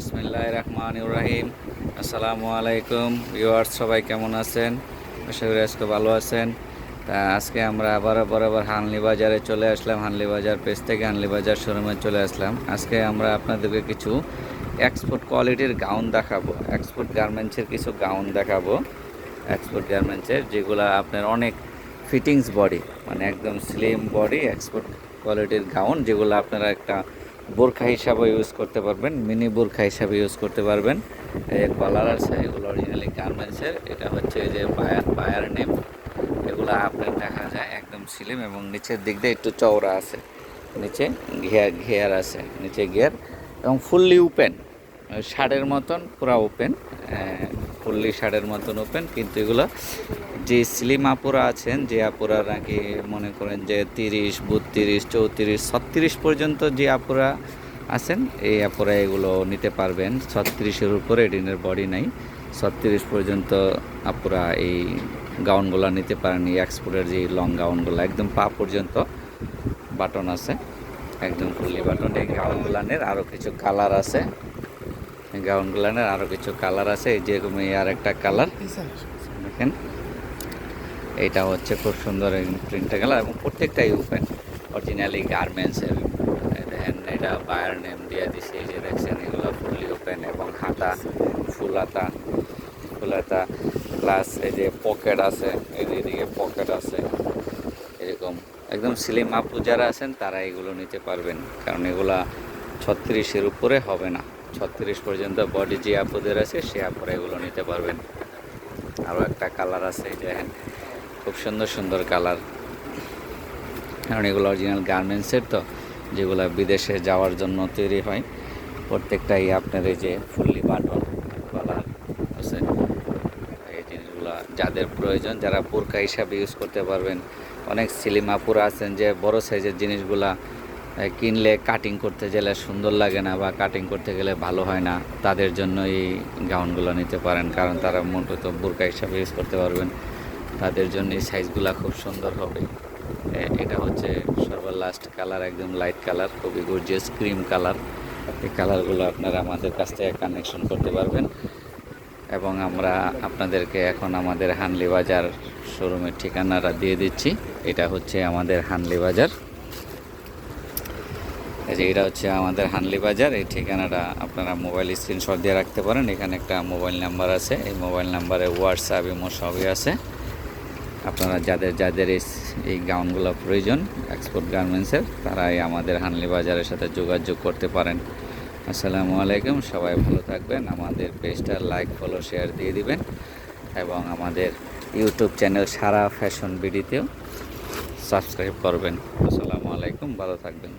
বিসমিল্লাহ রহমান ইব্রাহিম আসসালামু আলাইকুম, ভিউয়ার্স, সবাই কেমন আছেন? আশা করি আজকে ভালো আছেন। তা আজকে আমরা আবার বরাবর হানলি বাজারে চলে আসলাম। হানলি বাজার পেজ থেকে হানলি বাজার শোরুমে চলে আসলাম। আজকে আমরা আপনাদেরকে কিছু এক্সপোর্ট কোয়ালিটির গাউন দেখাবো। এক্সপোর্ট গার্মেন্টসের কিছু গাউন দেখাবো। এক্সপোর্ট গার্মেন্টসের যেগুলো আপনার অনেক ফিটিংস বডি মানে একদম স্লিম বডি এক্সপোর্ট কোয়ালিটির গাউন যেগুলো আপনারা একটা বোরখা হিসাবে ইউজ করতে পারবেন মিনি বোরখা হিসাবে ইউজ করতে পারবেন। এই কলার আছে, এগুলো অরিজিনালি গার্মেন্টসের এটা হচ্ছে যে বায়ার বায়ার নেম। এগুলো আপনার দেখা যায়, একদম সিলিম এবং নিচের দিক দিয়ে একটু চওড়া আছে। নিচে ঘেয়ার ঘেয়ার আছে, নিচে ঘেয়ার এবং ফুললি ওপেন শার্টের মতন, পুরো ওপেন ফুললি শার্টের মতন ওপেন কিন্তু এগুলো যে স্লিম আপুরা আছেন যে আপুরা নাকি মনে করেন যে তিরিশ বত্রিশ চৌত্রিশ ছত্রিশ পর্যন্ত যে আপুরা আছেন এই আপুরা এগুলো নিতে পারবেন। ছত্রিশের উপরে ডিনের বডি নাই। ছত্রিশ পর্যন্ত আপুরা এই গাউনগুলো নিতে পারেন এই এক্সপোর্টের যে লং গাউনগুলো একদম পা পর্যন্ত বাটন আছে। একদম ফুললি বাটন। এই গাউনগুলানের আরও কিছু কালার আছে। গাউনগুলানের আরও কিছু কালার আছে। এই যেরকম এই আর একটা কালার দেখেন। এইটা হচ্ছে খুব সুন্দর প্রিন্টটা কালার এবং প্রত্যেকটাই ওপেন অরিজিনালি গার্মেন্টসের দেখেন এটা বায়ার নেম দিয়ে দিছে, এই যে দেখছেন, এগুলো ফুললি ওপেন এবং হাতা ফুল হাতা ফুল হাতা প্লাস এই যে পকেট আছে এদিকে পকেট আছে, এরকম। একদম স্লিম আপু যারা আছেন, তারা এগুলো নিতে পারবেন, কারণ এগুলা ছত্রিশের উপরে হবে না। ছত্রিশ পর্যন্ত বডি যে আপুদের আছে, সে আপুরা এগুলো নিতে পারবেন। আরও একটা কালার আছে দেখেন খুব সুন্দর সুন্দর কালার। কারণ এগুলো অরিজিনাল গার্মেন্টসের তো, যেগুলো বিদেশে যাওয়ার জন্য তৈরি হয়। প্রত্যেকটাই আপনার এই যে ফুললি বাটন কালার আছে। এই জিনিসগুলো যাদের প্রয়োজন, যারা বোরকা হিসাবে ইউজ করতে পারবেন। অনেক সিলিমাপুরা আছেন যে বড় সাইজের জিনিসগুলা কিনলে কাটিং করতে গেলে সুন্দর লাগে না বা কাটিং করতে গেলে ভালো হয় না, তাদের জন্য এই গাউনগুলো নিতে পারেন। কারণ তারা মূলত বোরকা হিসাবে ইউজ করতে পারবেন। তাদের জন্য এই সাইজগুলো খুব সুন্দর হবে। এটা হচ্ছে সর্ব লাস্ট কালার একদম লাইট কালার খুবই গর্জিয়াস ক্রিম কালার এই কালারগুলো আপনারা আমাদের কাছ থেকে কানেকশন করতে পারবেন। এবং আমরা আপনাদেরকে এখন আমাদের হানলি বাজার শোরুমের ঠিকানাটা দিয়ে দিচ্ছি। এটা হচ্ছে আমাদের হানলি বাজার। যে এটা হচ্ছে আমাদের হানলি বাজার। এই ঠিকানাটা আপনারা মোবাইল স্ক্রিনশট দিয়ে রাখতে পারেন। এখানে একটা মোবাইল নাম্বার আছে। এই মোবাইল নাম্বারে হোয়াটসঅ্যাপ ইমো সবই আছে। আপনারা যাদের যাদের এই গাউনগুলো প্রয়োজন এক্সপোর্ট গার্মেন্টসের তারাই আমাদের হানলি বাজারের সাথে যোগাযোগ করতে পারেন। আসসালামু আলাইকুম, সবাই ভালো থাকবেন, আমাদের পেজটা লাইক ফলো শেয়ার দিয়ে দিবেন এবং আমাদের ইউটিউব চ্যানেল সারা ফ্যাশন বিডিতেও সাবস্ক্রাইব করবেন। আসসালামু আলাইকুম, ভালো থাকবেন।